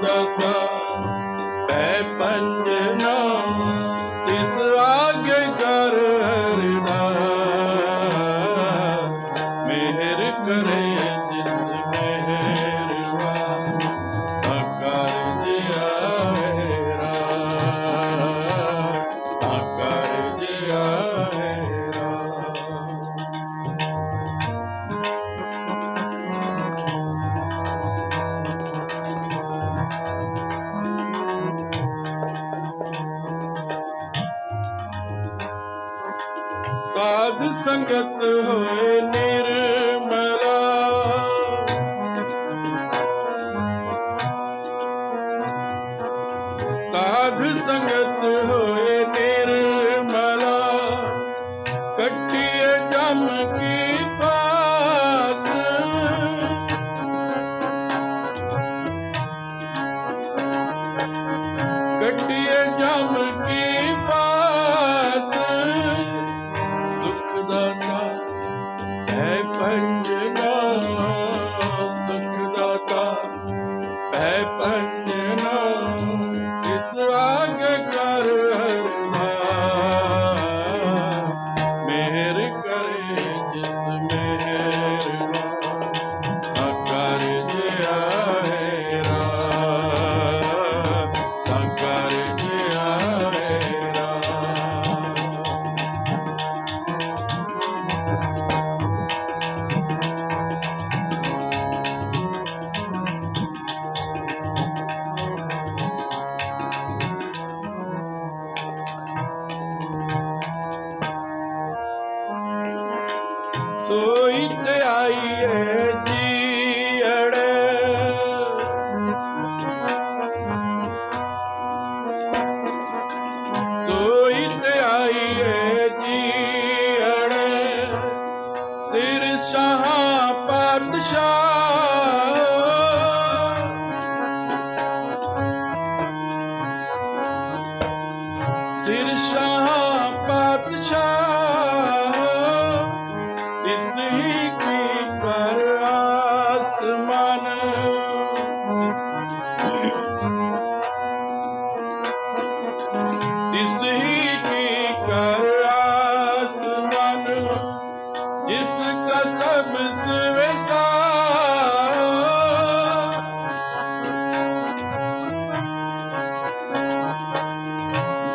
the ਸੰਗਤ ਹੋਏ ਨੇ। happened now. ਪਾਤਸ਼ਾਹ ਸਿਰ ਸ਼ਾਹ ਪਾਤਸ਼ਾਹ ਇਸ ਹੀ ਕੀ ਕਰ ਆਸਮਾਨ।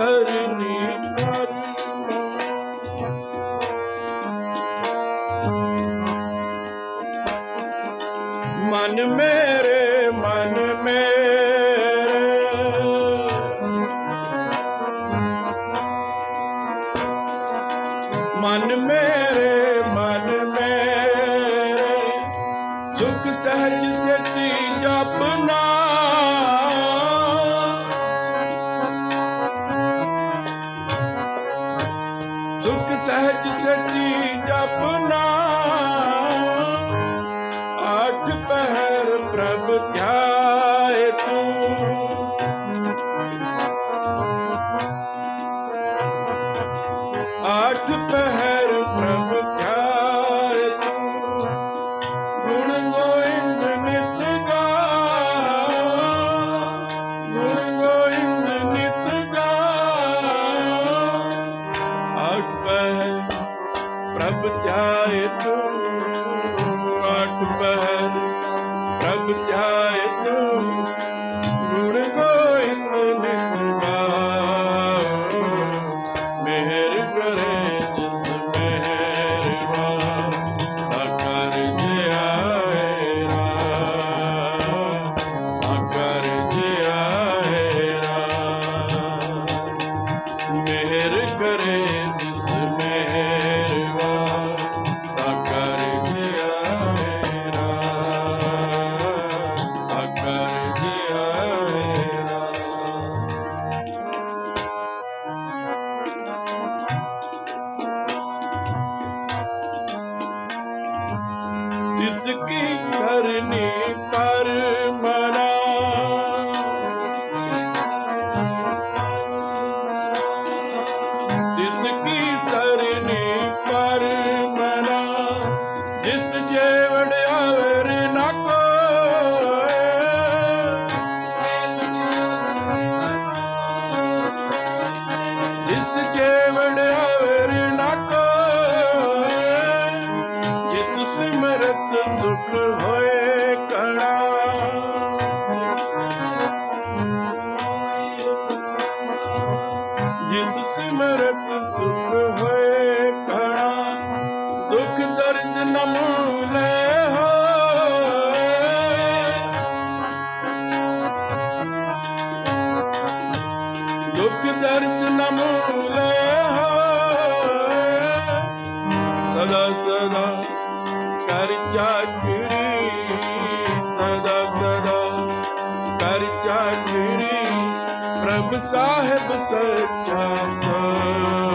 ਸਰਨੀ ਮਨ ਮੇਰੇ ਮਨ ਮੇਰੇ। ਮਨ ਮੇਰੇ ਮਨ ਮੇਰੇ। ਸੁਖ ਸਹਿਜ ਸੁਖ ਸਹਿਜ ਸੱਚੀ ਜਪਨਾ ਆਠ ਪਹਿਰ ਪ੍ਰਭ ਧਿਆਨ ਮਿਹਰ ਕਰੇ ਇਸ ਮਿਹਰਵਾਨ ਤਾ ਕਰ ਗਿਆ ਮੇਰਾ। ਕਰ ਮਨ ਸਤ ਸੁਖ ਹੋਏ ਕਣਾ। ਜਿਸ ਸਿਮਰਤ ਸੁਖ ਹੋਏ ਕਣਾ, ਦੁਖ ਦਰਦ ਨਮੂਲੇ ਦੁਖ ਦਰਦ ਨਮੂਲੇ ਸਦਾ ਸਦਾ ਕਰਜਾ ਕਰੀ ਸਦਾ ਸਦਾ ਕਰਜਾ ਕਰੀ ਪ੍ਰਭ ਸਾਹਿਬ ਸੱਚਾ ਸਾ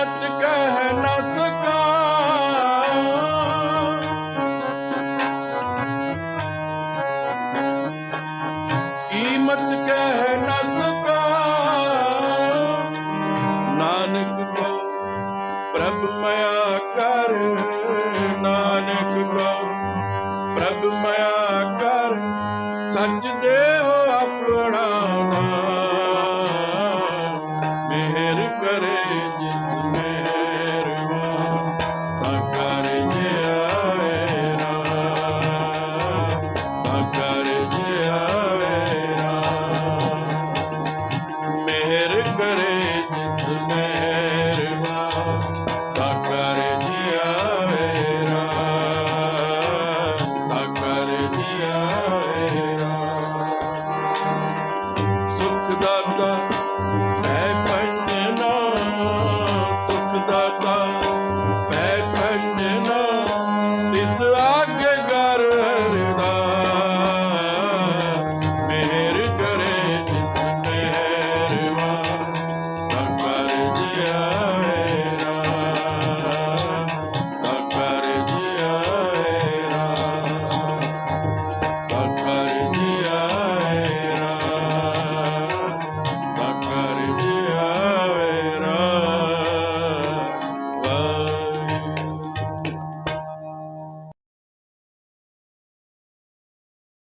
ਮਤ ਕੀਮਤ ਕਹਿ ਨਾ ਸਕਾ ਨਾਨਕ ਕੋ ਪ੍ਰਭ ਮਇਆ ਕਰ ਨਾਨਕ ਕੋ ਪ੍ਰਭ ਮਇਆ ਕਰ ਸੱਚ ਦੇ